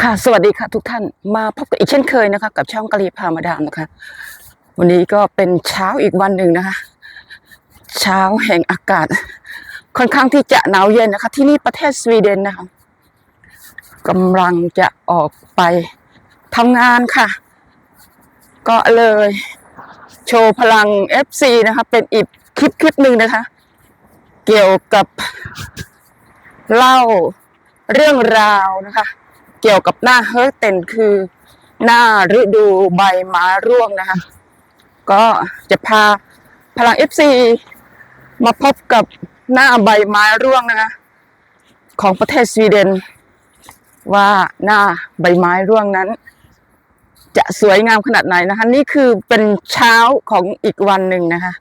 ค่ะสวัสดีค่ะทุกท่านมาพบกันอีกเช่นเคยนะคะ กับช่องกะลีพามาดามนะคะ วันนี้ก็เป็นเช้าอีกวันหนึ่งนะคะ เช้าแห่งอากาศ ค่อนข้างที่จะหนาวเย็นนะคะ ที่นี่ประเทศสวีเดนนะคะกำลังจะออกไปทำงานค่ะ ก็เลยโชว์พลัง FC นะคะ เป็นอีกคลิปคลิปหนึ่งนะคะ เกี่ยวกับเล่าเรื่องราวนะคะ เกี่ยวกับหน้าเฮิร์ตเตนคือหน้าฤดูใบไม้ร่วงนะคะ ก็จะพาพลัง FC มาพบกับหน้าใบไม้ร่วงนะคะ ของประเทศสวีเดน ว่าหน้าใบไม้ร่วงนั้น จะสวยงามขนาดไหนนะคะ นี่คือเป็นเช้าของอีกวันหนึ่งนะคะ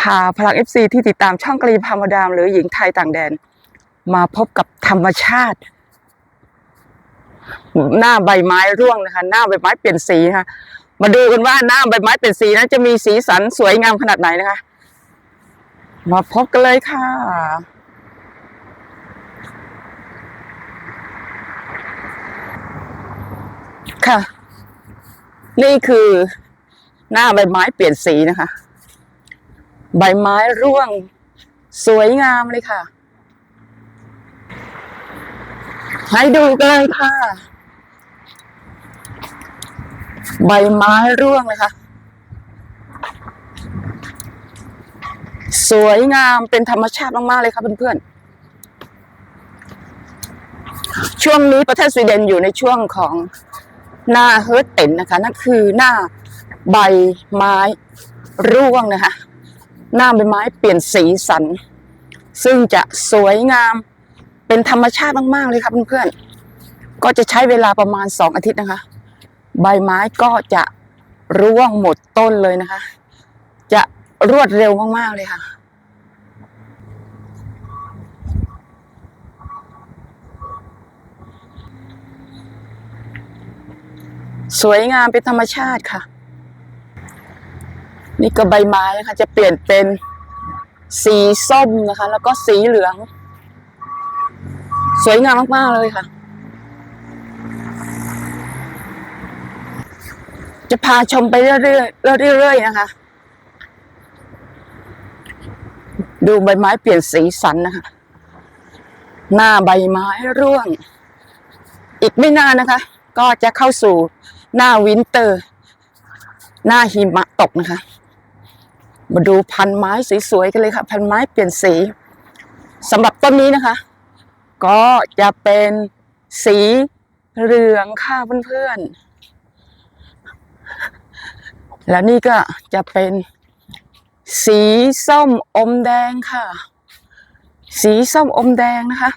พาพลัง FC ที่ติดตามช่องกรีพามาดาม หรือหญิงไทยต่างแดน มาพบกับธรรมชาติ หน้าใบไม้ร่วงนะคะ หน้าใบไม้เปลี่ยนสีนะคะมาดูกันว่าหน้าใบไม้เปลี่ยนสีนั้นจะมีสีสันสวยงามขนาดไหนนะคะ มาพบกันเลยค่ะ ค่ะ นี่คือหน้าใบไม้เปลี่ยนสีนะคะ ใบไม้ร่วงสวยงามเลยค่ะ ให้ดูกันเลยค่ะ ใบไม้ร่วงเลยค่ะ สวยงามเป็นธรรมชาติมาก ๆ เลยค่ะเพื่อน ๆ ช่วงนี้ประเทศสวีเดนอยู่ในช่วงของหน้าเฮิร์ตเต็นนะคะ นั่นคือหน้าใบไม้ร่วงนะคะ หน้าใบไม้เปลี่ยนสีสัน ซึ่งจะสวยงาม เป็นธรรมชาติมากๆเลยครับเพื่อนๆก็จะใช้เวลาประมาณสองอาทิตย์นะคะ ใบไม้ก็จะร่วงหมดต้นเลยนะคะ จะรวดเร็วมากๆเลยค่ะสวยงามเป็นธรรมชาติค่ะ นี่ก็ใบไม้นะคะจะเปลี่ยนเป็นสีส้มนะคะ แล้วก็สีเหลือง สวยงามมากๆเลยค่ะ จะพาชมไปเรื่อยๆเรื่อยๆนะคะ ดูใบไม้เปลี่ยนสีสันนะคะ หน้าใบไม้ร่วง อีกไม่นานนะคะ ก็จะเข้าสู่หน้าวินเตอร์ หน้าหิมะตกนะคะ มาดูพันไม้สวยๆกันเลยค่ะ พันไม้เปลี่ยนสีสำหรับต้นนี้นะคะ ก็จะเป็นสีเหลืองค่ะเพื่อนๆ แล้วนี่ก็จะเป็นสีส้มอมแดงค่ะ สีส้มอมแดงนะคะ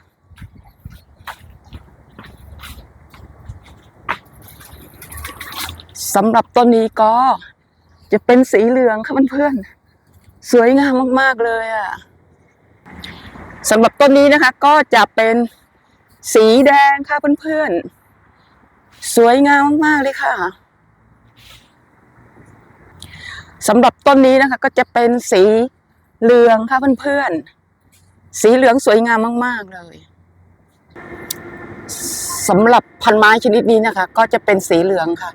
สำหรับต้นนี้ก็จะเป็นสีเหลืองค่ะเพื่อนๆ สวยงามมากๆเลยอะ สำหรับต้นนี้นะคะ ก็จะเป็นสีแดงค่ะเพื่อนๆ สวยงามมากๆเลยค่ะสำหรับต้นนี้นะคะ ก็จะเป็นสีเหลืองค่ะเพื่อนๆ สีเหลืองสวยงามมาก ๆ เลยสำหรับพันไม้ชนิดนี้นะคะ ก็จะเป็นสีเหลืองค่ะ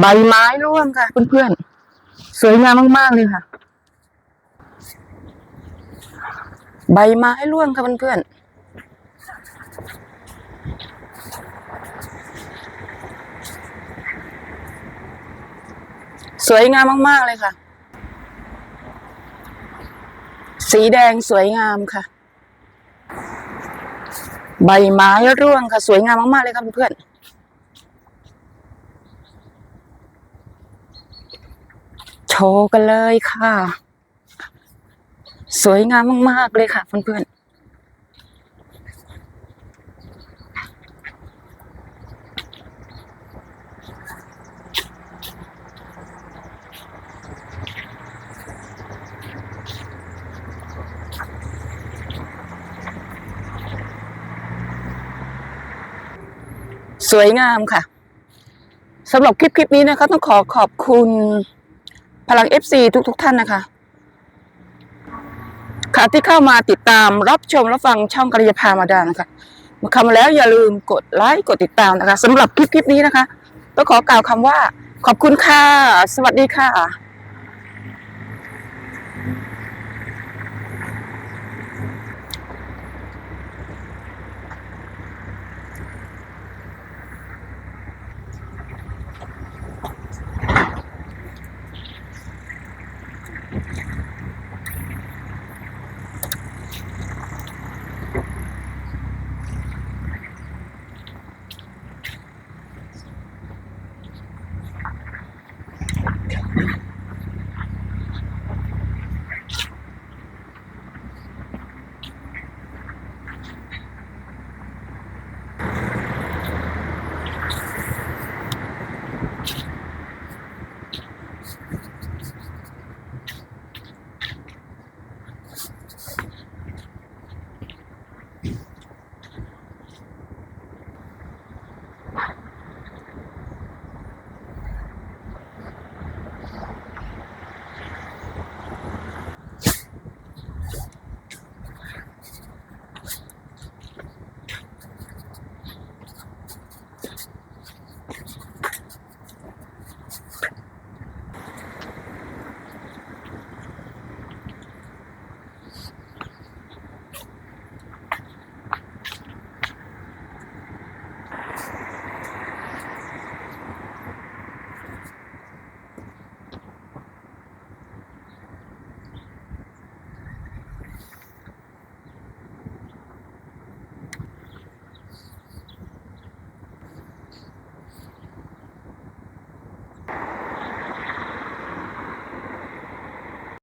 ใบไม้ร่วงค่ะเพื่อนๆ สวยงามมาก ๆ เลยค่ะ ใบไม้ร่วงค่ะเพื่อนๆ สวยงามมาก ๆ เลยค่ะ สีแดงสวยงามค่ะ ใบไม้ร่วงค่ะ สวยงามมาก ๆ เลยค่ะเพื่อนๆโชว์กันเลยค่ะ สวยงามมาก ๆ เลยค่ะเพื่อนๆสวยงามค่ะสำหรับคลิปคลิปนี้นะคะ ต้องขอขอบคุณพลัง FC ทุกทุกๆท่านนะคะ ที่เข้ามาติดตามรับชมรับฟังช่องกริยาพามาดานะคะมาคำแล้วอย่าลืมกดไลค์กดติดตามนะคะสำหรับคลิปคลิปนี้นะคะต้องขอกล่าวคำว่าขอบคุณค่ะ สวัสดีค่ะ